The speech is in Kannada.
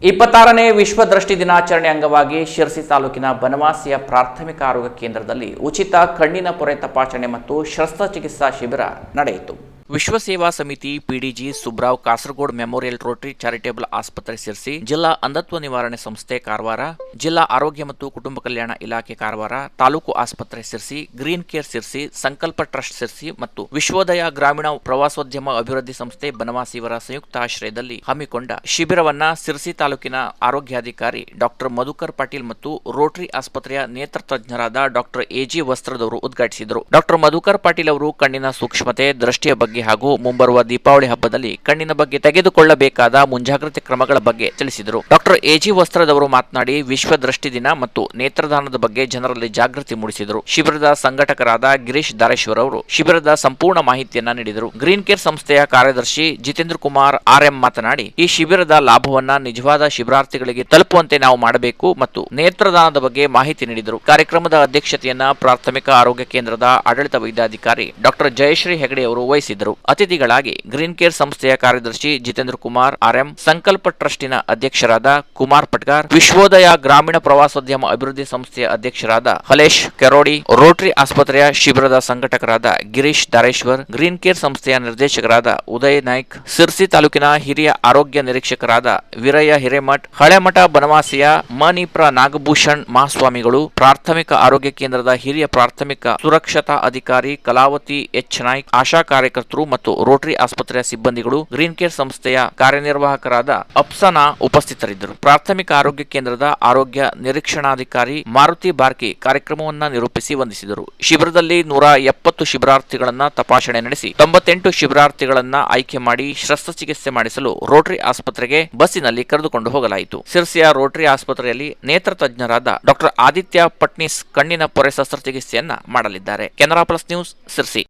ಇಪ್ಪತ್ತಾರನೇ ವಿಶ್ವ ದೃಷ್ಟಿ ದಿನಾಚರಣೆ ಅಂಗವಾಗಿ ಶಿರಸಿ ತಾಲೂಕಿನ ಬನವಾಸಿಯ ಪ್ರಾಥಮಿಕ ಆರೋಗ್ಯ ಕೇಂದ್ರದಲ್ಲಿ ಉಚಿತ ಕಣ್ಣಿನ ಪೊರೆ ತಪಾಸಣೆ ಮತ್ತು ಶಸ್ತ್ರಚಿಕಿತ್ಸಾ ಶಿಬಿರ ನಡೆಯಿತು. ವಿಶ್ವ ಸೇವಾ ಸಮಿತಿ PDG Subrao Kasaragod memorial rotary charitable ಆಸ್ಪತ್ರೆ ಸೇರಿಸಿ ಜಿಲ್ಲಾ ಅಂಧತ್ವ ನಿವಾರಣೆ ಸಂಸ್ಥೆ ಕಾರವಾರ, ಜಿಲ್ಲಾ ಆರೋಗ್ಯ ಮತ್ತು ಕುಟುಂಬ ಕಲ್ಯಾಣ ಇಲಾಖೆ ಕಾರವಾರ, ತಾಲೂಕು ಆಸ್ಪತ್ರೆ ಸೇರಿಸಿ, ಗ್ರೀನ್ ಕೇರ್ ಸೇರಿಸಿ, ಸಂಕಲ್ಪ ಟ್ರಸ್ಟ್ ಸೇರಿಸಿ ಮತ್ತು ವಿಶ್ವೋದಯ ಗ್ರಾಮೀಣ ಪ್ರವಾಸೋದ್ಯಮ ಅಭಿವೃದ್ಧಿ ಸಂಸ್ಥೆ ಬನವಾಸಿ ಇವರ ಸಂಯುಕ್ತ ಆಶ್ರಯದಲ್ಲಿ ಹಮ್ಮಿಕೊಂಡ ಶಿಬಿರವನ್ನ ಸಿರ್ಸಿ ತಾಲೂಕಿನ ಆರೋಗ್ಯಾಧಿಕಾರಿ ಡಾಕ್ಟರ್ ಮಧುಕರ್ ಪಾಟೀಲ್ ಮತ್ತು ರೋಟರಿ ಆಸ್ಪತ್ರೆಯ ನೇತ್ರ ತಜ್ಞರಾದ ಡಾಕ್ಟರ್ ಎಜಿ ವಸ್ತ್ರದವರು ಉದ್ಘಾಟಿಸಿದರು. ಡಾಕ್ಟರ್ ಮಧುಕರ್ ಪಾಟೀಲ್ ಅವರು ಕಣ್ಣಿನ ಸೂಕ್ಷ್ಮತೆ, ದೃಷ್ಟಿಯ ಬಗ್ಗೆ ಹಾಗೂ ಮುಂಬರುವ ದೀಪಾವಳಿ ಹಬ್ಬದಲ್ಲಿ ಕಣ್ಣಿನ ಬಗ್ಗೆ ತೆಗೆದುಕೊಳ್ಳಬೇಕಾದ ಮುಂಜಾಗ್ರತೆ ಕ್ರಮಗಳ ಬಗ್ಗೆ ತಿಳಿಸಿದರು. ಡಾಕ್ಟರ್ ಎಜಿ ವಸ್ತ್ರದವರು ಮಾತನಾಡಿ, ವಿಶ್ವ ದೃಷ್ಟಿ ದಿನ ಮತ್ತು ನೇತ್ರದಾನದ ಬಗ್ಗೆ ಜನರಲ್ಲಿ ಜಾಗೃತಿ ಮೂಡಿಸಿದರು. ಶಿಬಿರದ ಸಂಘಟಕರಾದ ಗಿರೀಶ್ ದಾರೇಶ್ವರ್ ಅವರು ಶಿಬಿರದ ಸಂಪೂರ್ಣ ಮಾಹಿತಿಯನ್ನ ನೀಡಿದರು. ಗ್ರೀನ್ ಕೇರ್ ಸಂಸ್ಥೆಯ ಕಾರ್ಯದರ್ಶಿ ಜಿತೇಂದ್ರ ಕುಮಾರ್ ಆರ್ ಎಂ ಮಾತನಾಡಿ, ಈ ಶಿಬಿರದ ಲಾಭವನ್ನ ನಿಜವಾದ ಶಿಬಿರಾರ್ಥಿಗಳಿಗೆ ತಲುಪುವಂತೆ ನಾವು ಮಾಡಬೇಕು ಮತ್ತು ನೇತ್ರದಾನದ ಬಗ್ಗೆ ಮಾಹಿತಿ ನೀಡಿದರು. ಕಾರ್ಯಕ್ರಮದ ಅಧ್ಯಕ್ಷತೆಯನ್ನ ಪ್ರಾಥಮಿಕ ಆರೋಗ್ಯ ಕೇಂದ್ರದ ಆಡಳಿತ ವೈದ್ಯಾಧಿಕಾರಿ ಡಾಕ್ಟರ್ ಜಯಶ್ರೀ ಹೆಗಡೆ ಅವರು ಅತಿಥಿಗಳಾಗಿ ಗ್ರೀನ್ ಕೇರ್ ಸಂಸ್ಥೆಯ ಕಾರ್ಯದರ್ಶಿ ಜಿತೇಂದ್ರ ಕುಮಾರ್, ಆರ್ಎಂ ಸಂಕಲ್ಪ ಟ್ರಸ್ಟಿನ ಅಧ್ಯಕ್ಷರಾದ ಕುಮಾರ್ ಪಟ್ಗಾರ್, ವಿಶ್ವೋದಯ ಗ್ರಾಮೀಣ ಪ್ರವಾಸೋದ್ಯಮ ಅಭಿವೃದ್ಧಿ ಸಂಸ್ಥೆಯ ಅಧ್ಯಕ್ಷರಾದ ಹಲೇಶ್ ಕೆರೋಡಿ, ರೋಟರಿ ಆಸ್ಪತ್ರೆಯ ಶಿಬಿರದ ಸಂಘಟಕರಾದ ಗಿರೀಶ್ ದಾರೇಶ್ವರ್, ಗ್ರೀನ್ ಕೇರ್ ಸಂಸ್ಥೆಯ ನಿರ್ದೇಶಕರಾದ ಉದಯ್ ನಾಯ್ಕ್, ಸಿರ್ಸಿ ತಾಲೂಕಿನ ಹಿರಿಯ ಆರೋಗ್ಯ ನಿರೀಕ್ಷಕರಾದ ವೀರಯ್ಯ ಹಿರೇಮಠ್, ಹಳೆಮಠ ಬನವಾಸಿಯ ಮನಿಪ್ರ ನಾಗಭೂಷಣ್ ಮಹಾಸ್ವಾಮಿಗಳು, ಪ್ರಾಥಮಿಕ ಆರೋಗ್ಯ ಕೇಂದ್ರದ ಹಿರಿಯ ಪ್ರಾಥಮಿಕ ಸುರಕ್ಷತಾ ಅಧಿಕಾರಿ ಕಲಾವತಿ ಎಚ್ ನಾಯ್ಕ್, ಆಶಾ ಕಾರ್ಯಕರ್ತರು ಮತ್ತು ರೋಟರಿ ಆಸ್ಪತ್ರೆಯ ಸಿಬ್ಬಂದಿಗಳು ಗ್ರೀನ್ ಕೇರ್ ಸಂಸ್ಥೆಯ ಕಾರ್ಯನಿರ್ವಾಹಕರಾದ ಅಪ್ಸನಾ ಉಪಸ್ಥಿತರಿದ್ದರು. ಪ್ರಾಥಮಿಕ ಆರೋಗ್ಯ ಕೇಂದ್ರದ ಆರೋಗ್ಯ ನಿರೀಕ್ಷಣಾಧಿಕಾರಿ ಮಾರುತಿ ಬಾರ್ಕಿ ಕಾರ್ಯಕ್ರಮವನ್ನ ನಿರೂಪಿಸಿ ವಂದಿಸಿದರು. ಶಿಬಿರದಲ್ಲಿ ನೂರ ಎಪ್ಪತ್ತು ಶಿಬಿರಾರ್ಥಿಗಳನ್ನ ತಪಾಸಣೆ ನಡೆಸಿ, ತೊಂಬತ್ತೆಂಟು ಶಿಬಿರಾರ್ಥಿಗಳನ್ನ ಆಯ್ಕೆ ಮಾಡಿ ಶಸ್ತ್ರಚಿಕಿತ್ಸೆ ಮಾಡಿಸಲು ರೋಟರಿ ಆಸ್ಪತ್ರೆಗೆ ಬಸ್ಸಿನಲ್ಲಿ ಕರೆದುಕೊಂಡು ಹೋಗಲಾಯಿತು. ಸಿರ್ಸಿಯ ರೋಟರಿ ಆಸ್ಪತ್ರೆಯಲ್ಲಿ ನೇತ್ರ ತಜ್ಞರಾದ ಡಾಕ್ಟರ್ ಆದಿತ್ಯ ಪಟ್ನಿಸ್ ಕಣ್ಣಿನ ಪೊರೆ ಶಸ್ತ್ರಚಿಕಿತ್ಸೆಯನ್ನ ಮಾಡಲಿದ್ದಾರೆ. Canara plus news, Sirsi.